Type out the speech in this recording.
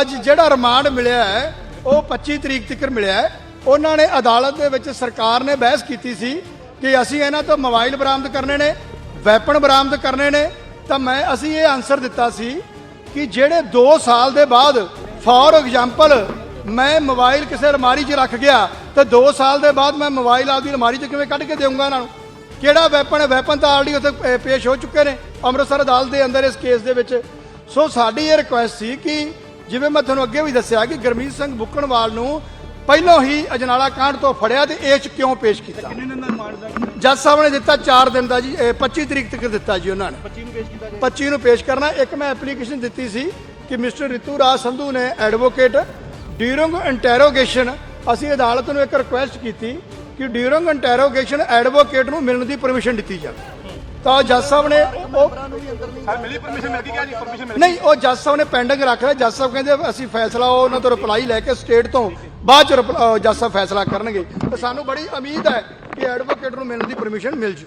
ਅੱਜ ਜਿਹੜਾ ਰਿਮਾਂਡ ਮਿਲਿਆ ਹੈ ਉਹ 25 ਤਰੀਕ ਤੱਕ ਮਿਲਿਆ ਹੈ। ਉਹਨਾਂ ਨੇ ਅਦਾਲਤ ਦੇ ਵਿੱਚ ਸਰਕਾਰ ਨੇ ਬਹਿਸ ਕੀਤੀ ਸੀ ਕਿ ਅਸੀਂ ਇਹਨਾਂ ਤੋਂ ਮੋਬਾਈਲ ਬਰਾਮਦ ਕਰਨੇ ਨੇ ਵੈਪਨ ਬਰਾਮਦ ਕਰਨੇ ਨੇ। ਤਾਂ ਮੈਂ ਅਸੀਂ ਇਹ ਆਨਸਰ ਦਿੱਤਾ ਸੀ ਕਿ ਜਿਹੜੇ 2 ਸਾਲ ਦੇ ਬਾਅਦ ਫੋਰ ਐਗਜ਼ਾਮਪਲ ਮੈਂ ਮੋਬਾਈਲ ਕਿਸੇ ਅਲਮਾਰੀ 'ਚ ਰੱਖ ਗਿਆ ਤੇ 2 ਸਾਲ ਦੇ ਬਾਅਦ ਮੈਂ ਮੋਬਾਈਲ ਆਪਦੀ ਅਲਮਾਰੀ 'ਚ ਕਿਵੇਂ ਕੱਢ ਕੇ ਦੇਵਾਂਗਾ ਇਹਨਾਂ ਨੂੰ? ਕਿਹੜਾ ਵੈਪਨ ਹੈ? ਵੈਪਨ ਤਾਂ ਆਲਰੇਡੀ ਉੱਥੇ ਅਹ, ਪੇਸ਼ ਹੋ ਚੁੱਕੇ ਨੇ ਅੰਮ੍ਰਿਤਸਰ ਅਦਾਲਤ ਦੇ ਅੰਦਰ ਇਸ ਕੇਸ ਦੇ ਵਿੱਚ। ਸੋ ਸਾਡੀ ਇਹ ਰਿਕੁਐਸਟ ਸੀ ਕਿ ਜਿਵੇਂ ਮੈਂ ਤੁਹਾਨੂੰ ਅੱਗੇ ਵੀ ਦੱਸਿਆ ਕਿ ਗਰਮੀਤ ਸਿੰਘ ਬੁੱਕਣਵਾਲ ਨੂੰ ਪਹਿਲਾਂ ਹੀ ਅਜਨਾਲਾ ਕਾਂਡ ਤੋਂ ਫੜਿਆ ਤੇ ਇਹ ਚ ਕਿਉਂ ਪੇਸ਼ ਕੀਤਾ? ਕਿੰਨੇ ਦਿਨ ਦਾ ਰਿਮਾਂਡ ਦਾ ਜੱਜ ਸਾਹਿਬ ਨੇ ਦਿੱਤਾ 4 ਦਿਨ ਦਾ ਜੀ ਇਹ 25 ਤਰੀਕ ਤੱਕ ਦਿੱਤਾ ਜੀ ਉਹਨਾਂ ਨੇ। 25 ਨੂੰ ਪੇਸ਼ ਕੀਤਾ ਗਿਆ। 25 ਨੂੰ ਪੇਸ਼ ਕਰਨਾ। ਇੱਕ ਮੈਂ ਐਪਲੀਕੇਸ਼ਨ ਦਿੱਤੀ ਸੀ ਕਿ ਮਿਸਟਰ ਰਿਤੂ ਰਾਜ ਸੰਧੂ ਨੇ ਐਡਵੋਕੇਟ ਡਿਊਰਿੰਗ ਇੰਟਰੋਗੇਸ਼ਨ ਅਸੀਂ ਅਦਾਲਤ ਨੂੰ ਇੱਕ ਰਿਕੁਐਸਟ ਕੀਤੀ ਕਿ ਡਿਊਰਿੰਗ ਇੰਟਰੋਗੇਸ਼ਨ ਐਡਵੋਕੇਟ ਨੂੰ ਮਿਲਣ ਦੀ ਪਰਮਿਸ਼ਨ ਦਿੱਤੀ ਜਾਵੇ। ਤਾਂ ਜੱਜ ਸਾਹਿਬ ਨੇ ਉਹ ਮਿਲੀ ਪਰਮਿਸ਼ਨ ਮਿਲ ਗਈ ਕਿਆ ਜੀ? ਪਰਮਿਸ਼ਨ ਮਿਲ ਨਹੀਂ ਉਹ ਜੱਜ ਸਾਹਿਬ ਨੇ ਪੈਂਡਿੰਗ ਰੱਖ ਲਿਆ। ਜੱਜ ਸਾਹਿਬ ਕਹਿੰਦੇ ਅਸੀਂ ਫੈਸਲਾ ਉਹ ਉਹਨਾਂ ਤੋਂ ਰਿਪਲਾਈ ਲੈ ਕੇ ਸਟੇਟ ਤੋਂ ਬਾਅਦ ਚ ਜੱਜ ਸਾਹਿਬ ਫੈਸਲਾ ਕਰਨਗੇ। ਤੇ ਸਾਨੂੰ ਬੜੀ ਉਮੀਦ ਹੈ ਕਿ ਐਡਵੋਕੇਟ ਨੂੰ ਮਿਲਣ ਦੀ ਪਰਮਿਸ਼ਨ ਮਿਲ ਜੂ।